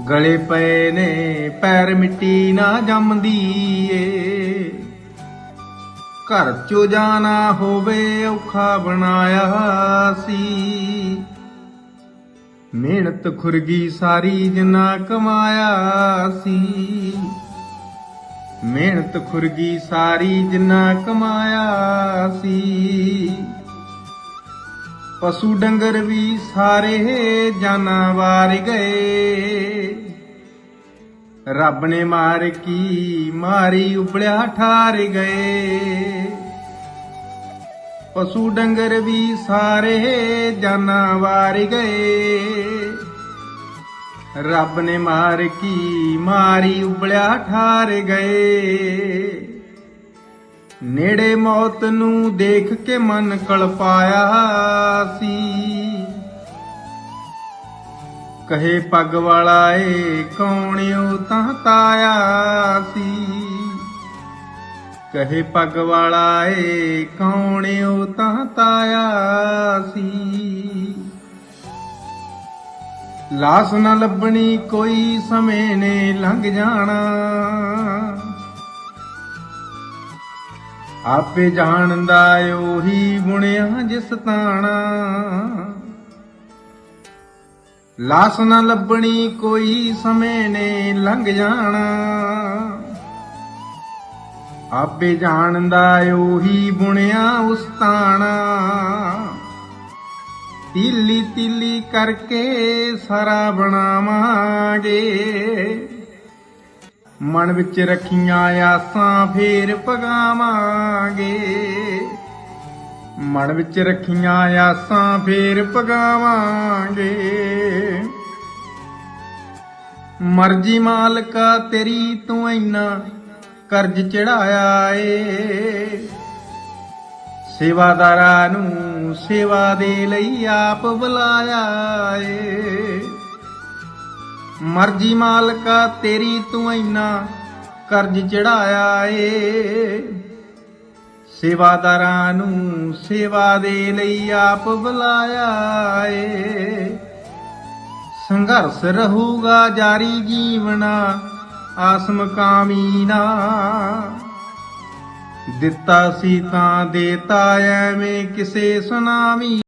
ਗਲੇ ਪਏ ਨੇ, ਪੈਰ ਮਿੱਟੀ ਨਾ ਜੰਮਦੀ ਏ। ਘਰ ਚੋ ਜਾਣਾ ਹੋਵੇ, ਔਖਾ ਬਣਾਇਆ ਸੀ। ਮਿਹਨਤ ਖੁਰਗੀ ਸਾਰੀ ਜਿੰਨਾ ਕਮਾਇਆ ਸੀ। ਮਿਹਨਤ ਖੁਰਗੀ ਸਾਰੀ ਜਿੰਨਾ ਕਮਾਇਆ ਸੀ। ਪਸ਼ੂ ਡੰਗਰ ਵੀ ਸਾਰੇ ਜਾਨਾਂ ਵਾਰ ਗਏ। ਰੱਬ ਨੇ ਮਾਰ ਕੀ? ਮਾਰੀ ਉਬਲਿਆ ਠਾਰ ਗਏ। ਪਸ਼ੂ ਡੰਗਰ ਵੀ ਸਾਰੇ ਜਾਨਾਂ ਵਾਰ ਗਏ। ਰੱਬ ਨੇ ਮਾਰ ਕੀ? ਮਾਰੀ ਉਬਲਿਆ ਠਾਰ ਗਏ। ਨੇੜੇ ਮੌਤ ਨੂੰ ਦੇਖ ਕੇ ਮਨ ਕਲਪਾਇਆ ਸੀ। ਕਹੇ ਪੱਗ ਵਾਲਾ ਏ ਕੌਣਿਓ ਤਾਂ ਤਾਇਆ ਸੀ? ਕਹੇ ਪੱਗ ਵਾਲਾ ਏ ਕੌਣਿਓ ਤਾਂ ਤਾਇਆ ਸੀ? ਲਾਸ ਨਾ ਲੱਭਣੀ ਕੋਈ ਸਮੇਂ ਨੇ ਲੰਘ ਜਾਣਾ। ਆਪੇ ਜਾਣਦਾ ਉਹੀ ਬੁਣਿਆ ਜਿਸ ਤਾਣਾ। ਲਾਸ ਨਾ ਲੱਭਣੀ ਕੋਈ ਸਮੇਂ ਨੇ ਲੰਘ ਜਾਣਾ। ਆਪੇ ਜਾਣਦਾ ਉਹੀ ਬੁਣਿਆ ਉਸਤਾਣਾ। ਤੀਲੀ ਤੀਲੀ ਕਰਕੇ ਸਾਰਾ ਬਣਾਵਾਂਗੇ। ਮਨ ਵਿੱਚ ਰੱਖੀਆਂ ਆਸਾਂ ਫੇਰ ਪਗਾਵਾਂਗੇ ਮਨ ਵਿੱਚ ਰੱਖੀਆਂ ਆਸਾਂ ਫੇਰ ਪਗਾਵਾਂਗੇ ਮਰਜ਼ੀ ਮਾਲਕਾ, ਤੇਰੀ ਤੂੰ ਇੰਨਾ ਕਰਜ਼ ਚੜਾਇਆ ਏ। ਸੇਵਾਦਾਰਾਂ ਨੂੰ ਸੇਵਾ ਦੇ ਲਈ ਆਪ ਬੁਲਾਇਆ ਏ। ਮਰਜ਼ੀ ਮਾਲਕਾ, ਤੇਰੀ ਤੂੰ ਇੰਨਾ ਕਰਜ਼ ਚੜਾਇਆ ਏ। ਸੇਵਾਦਾਰਾਂ ਨੂੰ ਸੇਵਾ ਦੇ ਲਈ ਆਪ ਬੁਲਾਇਆ ਏ। ਸੰਘਰਸ਼ ਰਹੂਗਾ ਜਾਰੀ ਜੀਵਨਾ, ਆਸਮ ਮਕਾਮੀ ਨਾ ਦਿੱਤਾ ਸੀ ਤਾਂ ਦੇਤਾ ਐਵੇਂ ਕਿਸੇ ਸੁਨਾਮੀ